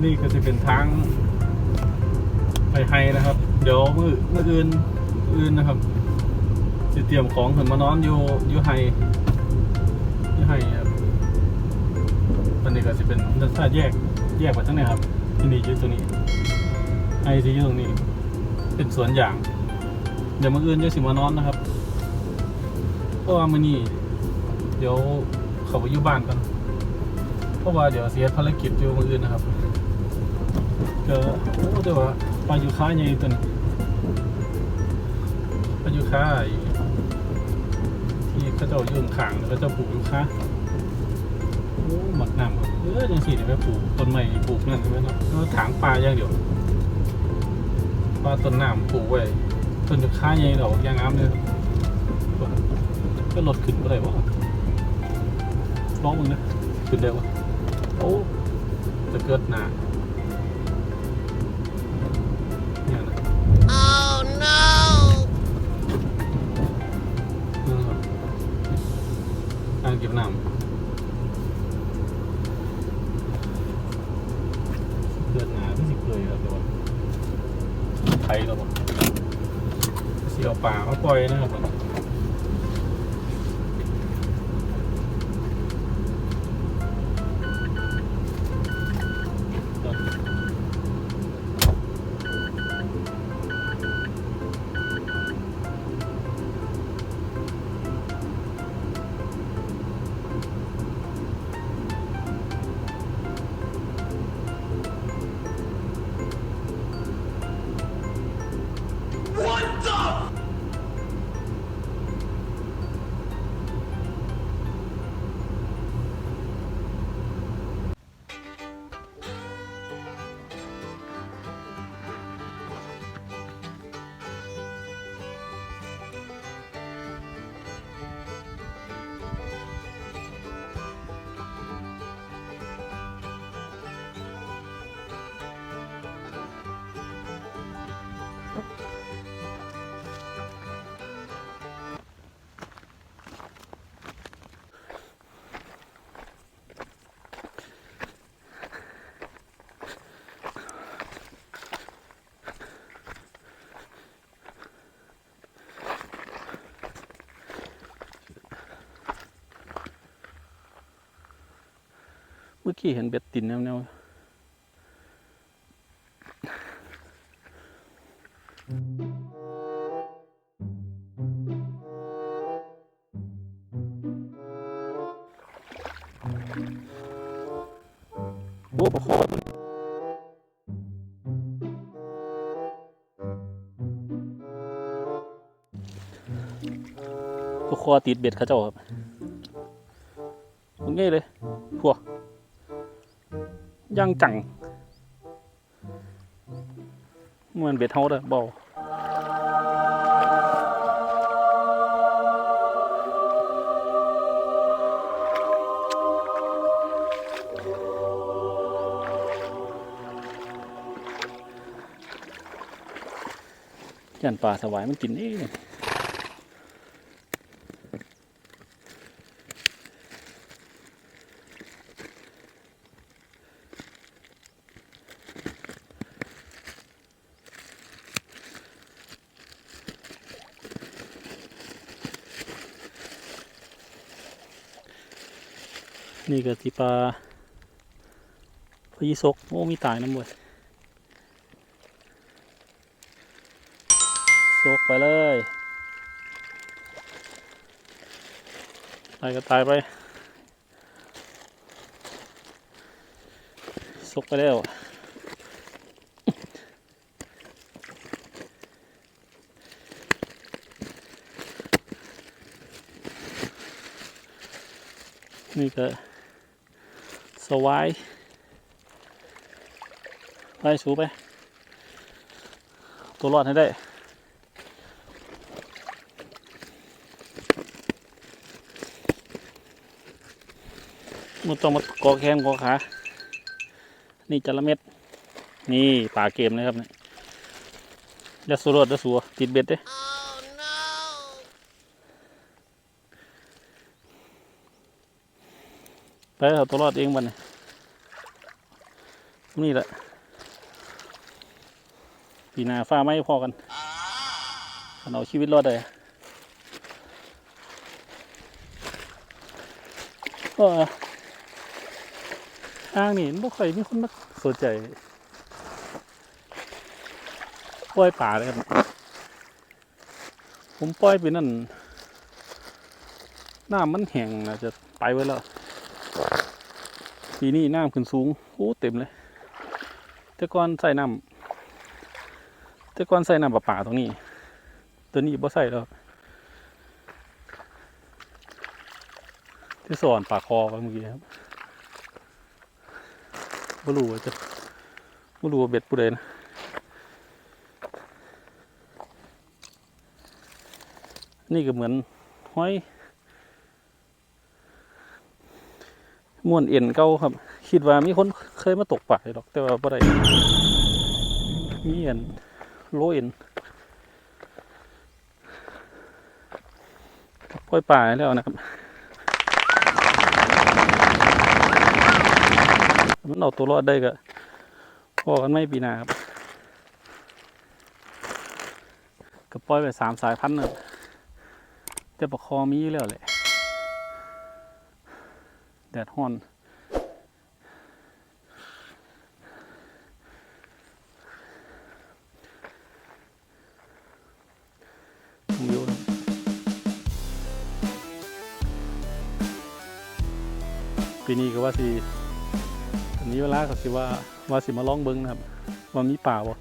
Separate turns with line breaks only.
นนี้ก็จะเป็นทางไปไฮนะครับ เดี๋ยวมือมืออื่นอื่นนะครับจะเตรียมของขึ้นมานอนอยู่อยู่ไฮอยู่ไฮครับอันนี้ก็จะเป็นถ้าแยกแยกไปทั้งนี้ครับ ที่นี่อยู่ตรงนี้ไฮจะอยู่ตรงนี้ เป็นสวนอย่าง เดี๋ยวมืออื่นจะสิมานอนนะครับเพราะว่ามื้อนี้เดี๋ยวเขาไปอยู่บ้านกันเพราะว่าเดี๋ยวเสียภารกิจอยู่มืออื่นนะครับ ก็โอ้แต่ว่าปลาอยู่คาใหญ่ตัวนี้ปลาอยู่คาที่เขาเจ้ายื่นขางแล้วก็เจ้าปลูกยูคาโอ้หมักน้ำเออยังสี่เนี่ยไปปลูกต้นไม้ปลูกนั่นใช่ไหมเนาะแล้วถางปลาอย่างเดียวปลาต้นน้ำปลูกไว้ต้นอยู่คาใหญ่ดอกยางงามเลยครับก็ลดขึ้นไปเลยวะลองมึงนะขึ้นได้วะโอ้จะเกิดหนา ไทยเราบอกสีเอาป่ามาปล่อยนะครับ มื่อกี้เห็นเบ็ดตินแนวๆโอ้ปลาคอตัวนี้ปลาคอติดเบ็ดเขาเจ้าครับง่ายเลยพวก ยังจังเหมือนเบ็ดเฮาเด้อบายันปลาสวายมันกินเอง นี่ก็ที่ปลาพยีซกโอ้มีตายน้ำบ่วยซกไปเลยตายก็ตายไปซกไปแล้วนี่ก็ สวายไปสูไป ตัวรอดให้ได้มันต้องมากอแขนกอขา นี่จระเม็ด นี่ป่าเกมนะครับเนี่ยยาสูรดยาสูติดเบ็ดเด้ ไปเอาตัวรอดเองบันนี่นี่แหละปีนาฟ้าไม่พอกันเอาชีวิตรอดได้ก็ทางนี่บ่ค่อยมีคนมาสนใจปล่อยป่าเลยครับผมปล่อยไปนั่นน้ำมันแห้งนะจะไปไว้แล้ว ปีนี้น้ำขึ้นสูงโอ้เต็มเลย แต่ก่อนใส่น้ำแต่ก่อนใส่น้ำประปาตรงนี้ ตัวนี้บ่ใส่แล้วที่สอนปากคอไปเมื่อกี้ครับบ่รู้ว่าจะบ่รู้ว่าเบ็ดผู้ใดนะนี่ก็เหมือนห้อย ม้วนเอ็นเก่าครับ คิดว่ามีคนเคยมาตกปลายหรอก แต่ว่าบ่ได้มีเอ็นโลเอ็นปล่อยป่าแล้วนะครับ มันเอาตัวรอดได้ก็พอกันไม่ปีนาครับก็ปล่อยไปสามสายพันธุ์นะครับแต่ปลาคอมีอยู่แล้วแหละ แดดฮ้อน ปีนี้ก็ว่าสิอันนี้เวลาก็สิว่าว่าสิมาล่องเบิ้งนะครับ ว่ามีป่าบ่